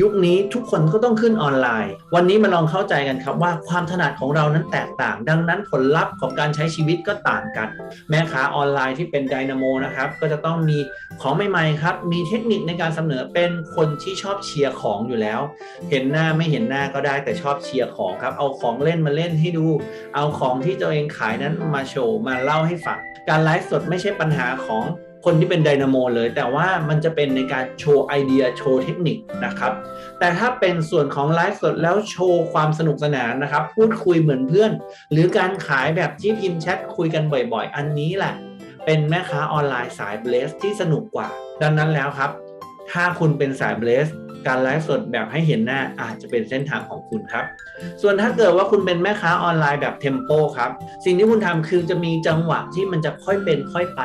ยุคนี้ทุกคนก็ต้องขึ้นออนไลน์ วันนี้มาลองเข้าใจกันครับว่าความถนัดของเรานั้นแตกต่าง ดังนั้นผลลัพธ์ของการใช้ชีวิตก็ต่างกัน แม่ค้าออนไลน์ที่เป็นไดนาโมนะครับก็จะต้องมีของใหม่ๆครับ มีเทคนิคในการเสนอเป็นคนที่ชอบเชียร์ของอยู่แล้ว เห็นหน้าไม่เห็นหน้าก็ได้แต่ชอบเชียร์ของครับ เอาของเล่นมาเล่นให้ดู เอาของที่ตัวเองขายนั้นมาโชว์มาเล่าให้ฟังการไลฟ์สดไม่ใช่ปัญหาของ คนที่เป็นไดนาโมเลย แต่ว่ามันจะเป็นในการโชว์ไอเดียโชว์เทคนิคนะครับ แต่ถ้าเป็นส่วนของไลฟ์สดแล้วโชว์ความสนุกสนานนะครับ พูดคุยเหมือนเพื่อน หรือการขายแบบที่พิมพ์แชทคุยกันบ่อยๆ อันนี้แหละ เป็นแม่ค้าออนไลน์สายเบลสที่สนุกกว่า ดังนั้นแล้วครับ ถ้าคุณเป็นสายเบลส การไลฟ์สดแบบให้เห็นหน้าอาจจะเป็นเส้นทางของคุณครับ ส่วนถ้าเกิดว่าคุณเป็นแม่ค้าออนไลน์แบบเทมโปครับ สิ่งที่คุณทำคือจะมีจังหวะที่มันจะค่อยเป็นค่อยไป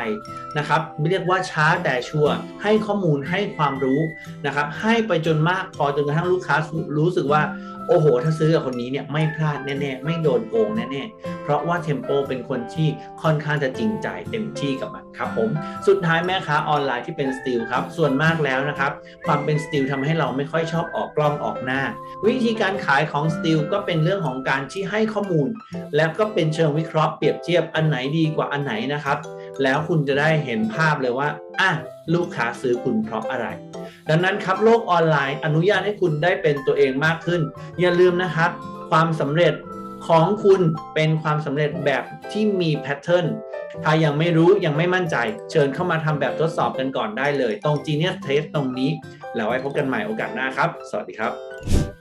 นะครับเรียกว่าช้าแต่ชัวร์ให้ข้อมูลให้ความรู้นะครับให้ไปจนมากพอจนกระทั่งลูกค้ารู้สึกว่าโอ้โห ถ้าซื้อกับคนนี้เนี่ยไม่พลาดแน่ๆ ไม่โดนโกงแน่ๆ เพราะว่าเทมโปเป็นคนที่ค่อนข้างจะจริงใจเต็มที่กับมันครับผม สุดท้ายแม่ค้าออนไลน์ที่เป็นสติลครับ ส่วนมากแล้วนะครับ ความเป็นสติลทำให้เราเราไม่ค่อยชอบออกกล้องออกหน้า วิธีการขายของสติลก็เป็นเรื่องของการที่ให้ข้อมูล แล้วก็เป็นเชิงวิเคราะห์เปรียบเทียบอันไหนดีกว่าอันไหนนะครับ แล้วคุณจะได้เห็นภาพเลยว่าอะลูกค้าซื้อคุณเพราะอะไร ดังนั้นครับโลกออนไลน์ อนุญาตให้คุณได้เป็นตัวเองมากขึ้น อย่าลืมนะครับ ความสำเร็จของคุณเป็นความสำเร็จแบบที่มีแพทเทิร์น ถ้ายังไม่รู้ยังไม่มั่นใจ เชิญเข้ามาทำแบบทดสอบกันก่อนได้เลย ตรง Genius Test ตรงนี้ แล้วไว้พบกันใหม่โอกาสหน้าครับ สวัสดีครับ